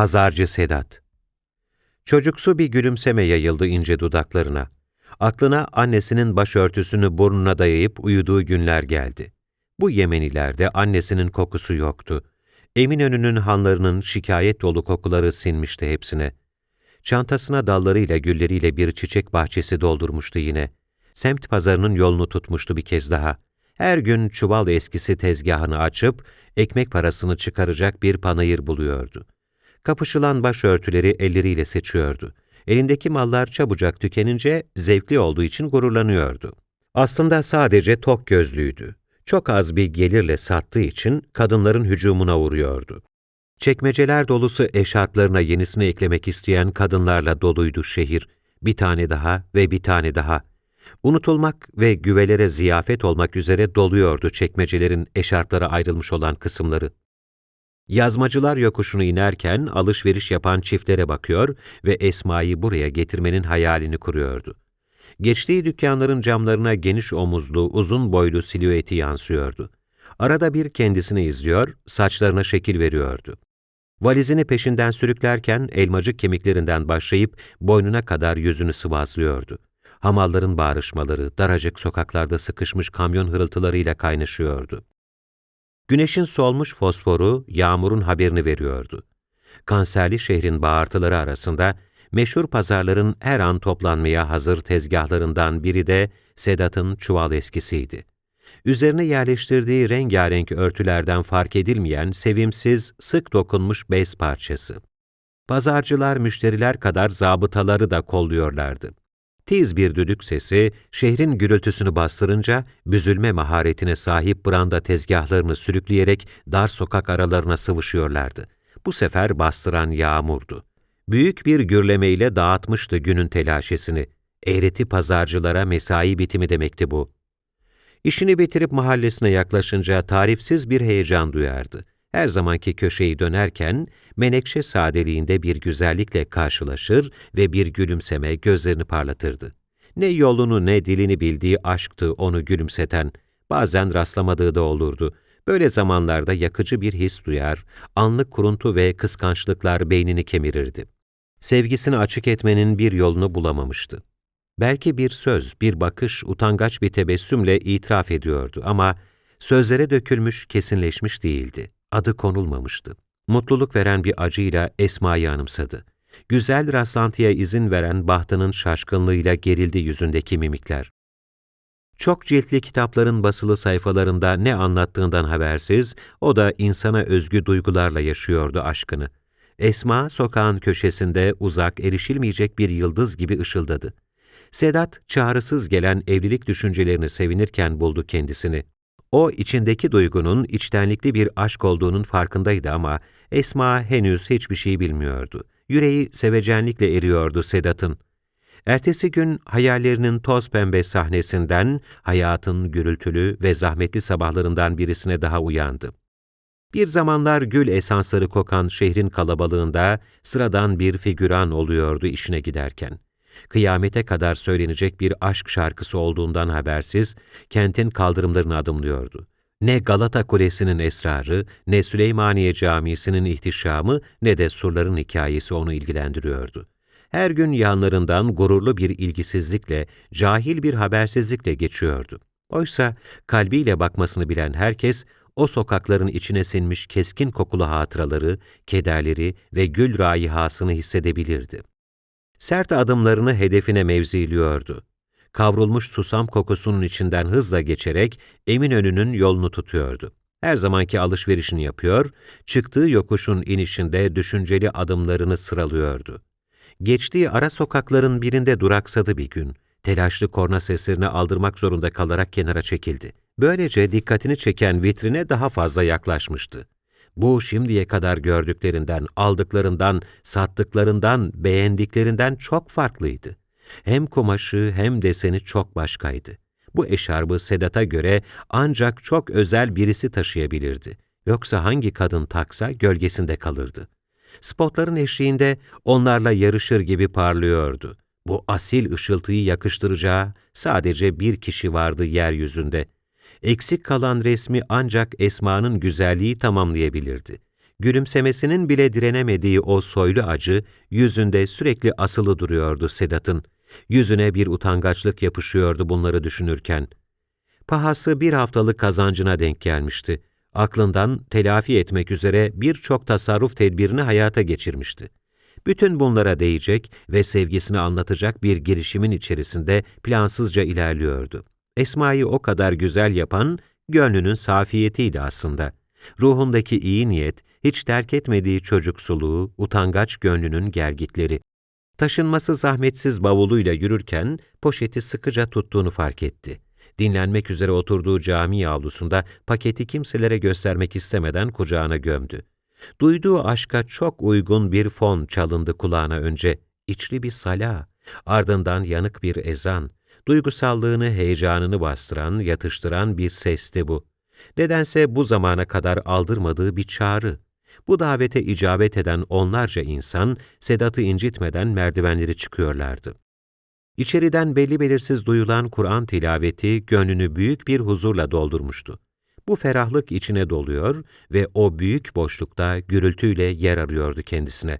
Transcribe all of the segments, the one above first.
Pazarcı Sedat Çocuksu bir gülümseme yayıldı ince dudaklarına. Aklına annesinin başörtüsünü burnuna dayayıp uyuduğu günler geldi. Bu Yemenilerde annesinin kokusu yoktu. Eminönü'nün hanlarının şikayet dolu kokuları sinmişti hepsine. Çantasına dallarıyla gülleriyle bir çiçek bahçesi doldurmuştu yine. Semt pazarının yolunu tutmuştu bir kez daha. Her gün çuval eskisi tezgahını açıp ekmek parasını çıkaracak bir panayır buluyordu. Kapışılan başörtüleri elleriyle seçiyordu. Elindeki mallar çabucak tükenince zevkli olduğu için gururlanıyordu. Aslında sadece tok gözlüydü. Çok az bir gelirle sattığı için kadınların hücumuna uğruyordu. Çekmeceler dolusu eşarplarına yenisini eklemek isteyen kadınlarla doluydu şehir. Bir tane daha ve bir tane daha. Unutulmak ve güvelere ziyafet olmak üzere doluyordu çekmecelerin eşarplara ayrılmış olan kısımları. Yazmacılar yokuşunu inerken alışveriş yapan çiftlere bakıyor ve Esma'yı buraya getirmenin hayalini kuruyordu. Geçtiği dükkanların camlarına geniş omuzlu, uzun boylu silüeti yansıyordu. Arada bir kendisini izliyor, saçlarına şekil veriyordu. Valizini peşinden sürüklerken elmacık kemiklerinden başlayıp boynuna kadar yüzünü sıvazlıyordu. Hamalların bağrışmaları, daracık sokaklarda sıkışmış kamyon hırıltılarıyla kaynaşıyordu. Güneşin solmuş fosforu yağmurun haberini veriyordu. Kanserli şehrin bağırtıları arasında meşhur pazarların her an toplanmaya hazır tezgahlarından biri de Sedat'ın çuval eskisiydi. Üzerine yerleştirdiği rengarenk örtülerden fark edilmeyen sevimsiz, sık dokunmuş bez parçası. Pazarcılar müşteriler kadar zabıtaları da kolluyorlardı. Tiz bir düdük sesi, şehrin gürültüsünü bastırınca, büzülme maharetine sahip branda tezgahlarını sürükleyerek dar sokak aralarına sıvışıyorlardı. Bu sefer bastıran yağmurdu. Büyük bir gürlemeyle dağıtmıştı günün telaşesini. Eğreti pazarcılara mesai bitimi demekti bu. İşini bitirip mahallesine yaklaşınca tarifsiz bir heyecan duyardı. Her zamanki köşeyi dönerken menekşe sadeliğinde bir güzellikle karşılaşır ve bir gülümseme gözlerini parlatırdı. Ne yolunu ne dilini bildiği aşktı onu gülümseten, bazen rastlamadığı da olurdu. Böyle zamanlarda yakıcı bir his duyar, anlık kuruntu ve kıskançlıklar beynini kemirirdi. Sevgisini açık etmenin bir yolunu bulamamıştı. Belki bir söz, bir bakış, utangaç bir tebessümle itiraf ediyordu ama sözlere dökülmüş, kesinleşmiş değildi. Adı konulmamıştı. Mutluluk veren bir acıyla Esma'yı anımsadı. Güzel rastlantıya izin veren bahtının şaşkınlığıyla gerildi yüzündeki mimikler. Çok ciltli kitapların basılı sayfalarında ne anlattığından habersiz, o da insana özgü duygularla yaşıyordu aşkını. Esma, sokağın köşesinde uzak, erişilmeyecek bir yıldız gibi ışıldadı. Sedat, çağrısız gelen evlilik düşüncelerini sevinirken buldu kendisini. O, içindeki duygunun içtenlikli bir aşk olduğunun farkındaydı ama Esma henüz hiçbir şey bilmiyordu. Yüreği sevecenlikle eriyordu Sedat'ın. Ertesi gün hayallerinin toz pembe sahnesinden, hayatın gürültülü ve zahmetli sabahlarından birisine daha uyandı. Bir zamanlar gül esansları kokan şehrin kalabalığında sıradan bir figüran oluyordu işine giderken kıyamete kadar söylenecek bir aşk şarkısı olduğundan habersiz, kentin kaldırımlarını adımlıyordu. Ne Galata Kulesi'nin esrarı, ne Süleymaniye Camisi'nin ihtişamı, ne de surların hikayesi onu ilgilendiriyordu. Her gün yanlarından gururlu bir ilgisizlikle, cahil bir habersizlikle geçiyordu. Oysa kalbiyle bakmasını bilen herkes, o sokakların içine sinmiş keskin kokulu hatıraları, kederleri ve gül raihasını hissedebilirdi. Sert adımlarını hedefine mevziliyordu. Kavrulmuş susam kokusunun içinden hızla geçerek Eminönü'nün yolunu tutuyordu. Her zamanki alışverişini yapıyor, çıktığı yokuşun inişinde düşünceli adımlarını sıralıyordu. Geçtiği ara sokakların birinde duraksadı bir gün. Telaşlı korna seslerini aldırmak zorunda kalarak kenara çekildi. Böylece dikkatini çeken vitrine daha fazla yaklaşmıştı. Bu şimdiye kadar gördüklerinden, aldıklarından, sattıklarından, beğendiklerinden çok farklıydı. Hem kumaşı hem deseni çok başkaydı. Bu eşarbı Sedat'a göre ancak çok özel birisi taşıyabilirdi. Yoksa hangi kadın taksa gölgesinde kalırdı. Spotların eşliğinde onlarla yarışır gibi parlıyordu. Bu asil ışıltıyı yakıştıracağı sadece bir kişi vardı yeryüzünde eksik kalan resmi ancak Esma'nın güzelliği tamamlayabilirdi. Gülümsemesinin bile direnemediği o soylu acı, yüzünde sürekli asılı duruyordu Sedat'ın. Yüzüne bir utangaçlık yapışıyordu bunları düşünürken. Pahası bir haftalık kazancına denk gelmişti. Aklından telafi etmek üzere birçok tasarruf tedbirini hayata geçirmişti. Bütün bunlara değecek ve sevgisini anlatacak bir girişimin içerisinde plansızca ilerliyordu. Esma'yı o kadar güzel yapan gönlünün safiyetiydi aslında. Ruhundaki iyi niyet, hiç terk etmediği çocuksuluğu, utangaç gönlünün gelgitleri. Taşınması zahmetsiz bavuluyla yürürken poşeti sıkıca tuttuğunu fark etti. Dinlenmek üzere oturduğu cami avlusunda paketi kimselere göstermek istemeden kucağına gömdü. Duyduğu aşka çok uygun bir fon çalındı kulağına önce. İçli bir sala, ardından yanık bir ezan. Duygusallığını, heyecanını bastıran, yatıştıran bir sesti bu. Nedense bu zamana kadar aldırmadığı bir çağrı. Bu davete icabet eden onlarca insan Sedat'ı incitmeden merdivenleri çıkıyorlardı. İçeriden belli belirsiz duyulan Kur'an tilaveti gönlünü büyük bir huzurla doldurmuştu. Bu ferahlık içine doluyor ve o büyük boşlukta gürültüyle yer arıyordu kendisine.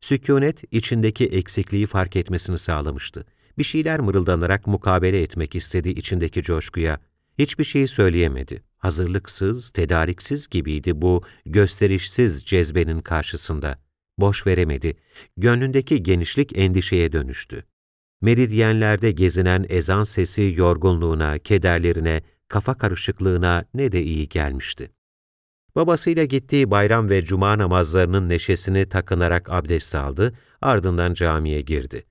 Sükûnet içindeki eksikliği fark etmesini sağlamıştı. Bir şeyler mırıldanarak mukabele etmek istedi içindeki coşkuya. Hiçbir şey söyleyemedi. Hazırlıksız, tedariksiz gibiydi bu gösterişsiz cezbenin karşısında. Boş veremedi. Gönlündeki genişlik endişeye dönüştü. Meridyenlerde gezinen ezan sesi yorgunluğuna, kederlerine, kafa karışıklığına ne de iyi gelmişti. Babasıyla gittiği bayram ve cuma namazlarının neşesini takınarak abdest aldı, ardından camiye girdi.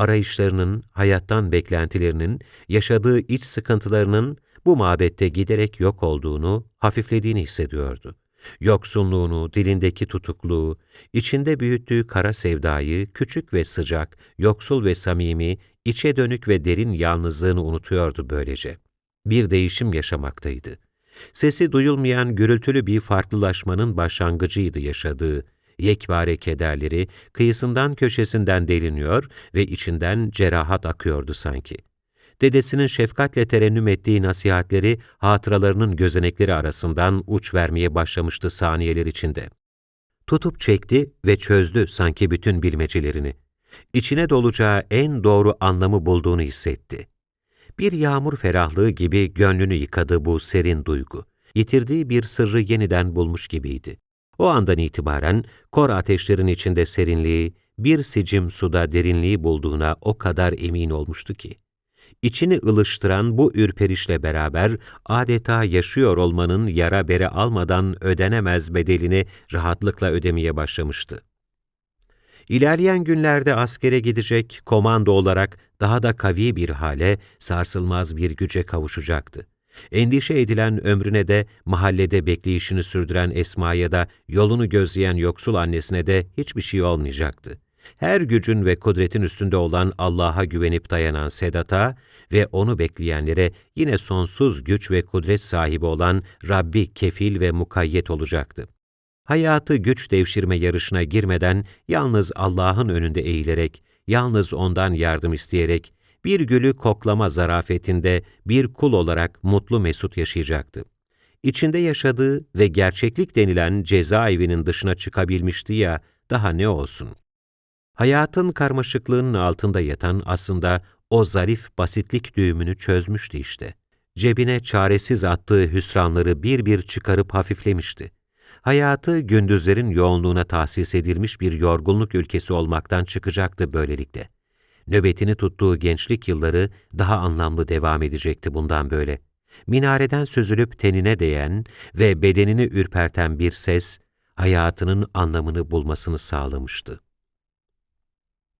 Arayışlarının, hayattan beklentilerinin, yaşadığı iç sıkıntılarının bu mabette giderek yok olduğunu, hafiflediğini hissediyordu. Yoksunluğunu, dilindeki tutukluğu, içinde büyüttüğü kara sevdayı, küçük ve sıcak, yoksul ve samimi, içe dönük ve derin yalnızlığını unutuyordu böylece. Bir değişim yaşamaktaydı. Sesi duyulmayan gürültülü bir farklılaşmanın başlangıcıydı yaşadığı. Yekbare kederleri kıyısından köşesinden deliniyor ve içinden cerahat akıyordu sanki dedesinin şefkatle terennüm ettiği nasihatleri hatıralarının gözenekleri arasından uç vermeye başlamıştı saniyeler içinde. Tutup çekti ve çözdü sanki bütün bilmecelerini. İçine dolacağı en doğru anlamı bulduğunu hissetti. Bir yağmur ferahlığı gibi gönlünü yıkadı bu serin duygu. Yitirdiği bir sırrı yeniden bulmuş gibiydi. O andan itibaren kor ateşlerin içinde serinliği, bir sicim suda derinliği bulduğuna o kadar emin olmuştu ki içini ılıştıran bu ürperişle beraber adeta yaşıyor olmanın yara bere almadan ödenemez bedelini rahatlıkla ödemeye başlamıştı. İlerleyen günlerde askere gidecek, komando olarak daha da kavi bir hale, sarsılmaz bir güce kavuşacaktı. Endişe edilen ömrüne de, mahallede bekleyişini sürdüren Esma'ya da, yolunu gözleyen yoksul annesine de hiçbir şey olmayacaktı her gücün ve kudretin üstünde olan Allah'a güvenip dayanan Sedat'a ve onu bekleyenlere yine sonsuz güç ve kudret sahibi olan Rabbi kefil ve mukayyet olacaktı. Hayatı güç devşirme yarışına girmeden yalnız Allah'ın önünde eğilerek, yalnız O'ndan yardım isteyerek, bir gülü koklama zarafetinde bir kul olarak mutlu mesut yaşayacaktı. İçinde yaşadığı ve gerçeklik denilen cezaevinin dışına çıkabilmişti ya, daha ne olsun? Hayatın karmaşıklığının altında yatan aslında o zarif basitlik düğümünü çözmüştü işte. Cebine çaresiz attığı hüsranları bir bir çıkarıp hafiflemişti. Hayatı gündüzlerin yoğunluğuna tahsis edilmiş bir yorgunluk ülkesi olmaktan çıkacaktı böylelikle. Nöbetini tuttuğu gençlik yılları daha anlamlı devam edecekti bundan böyle. Minareden süzülüp tenine değen ve bedenini ürperten bir ses, hayatının anlamını bulmasını sağlamıştı.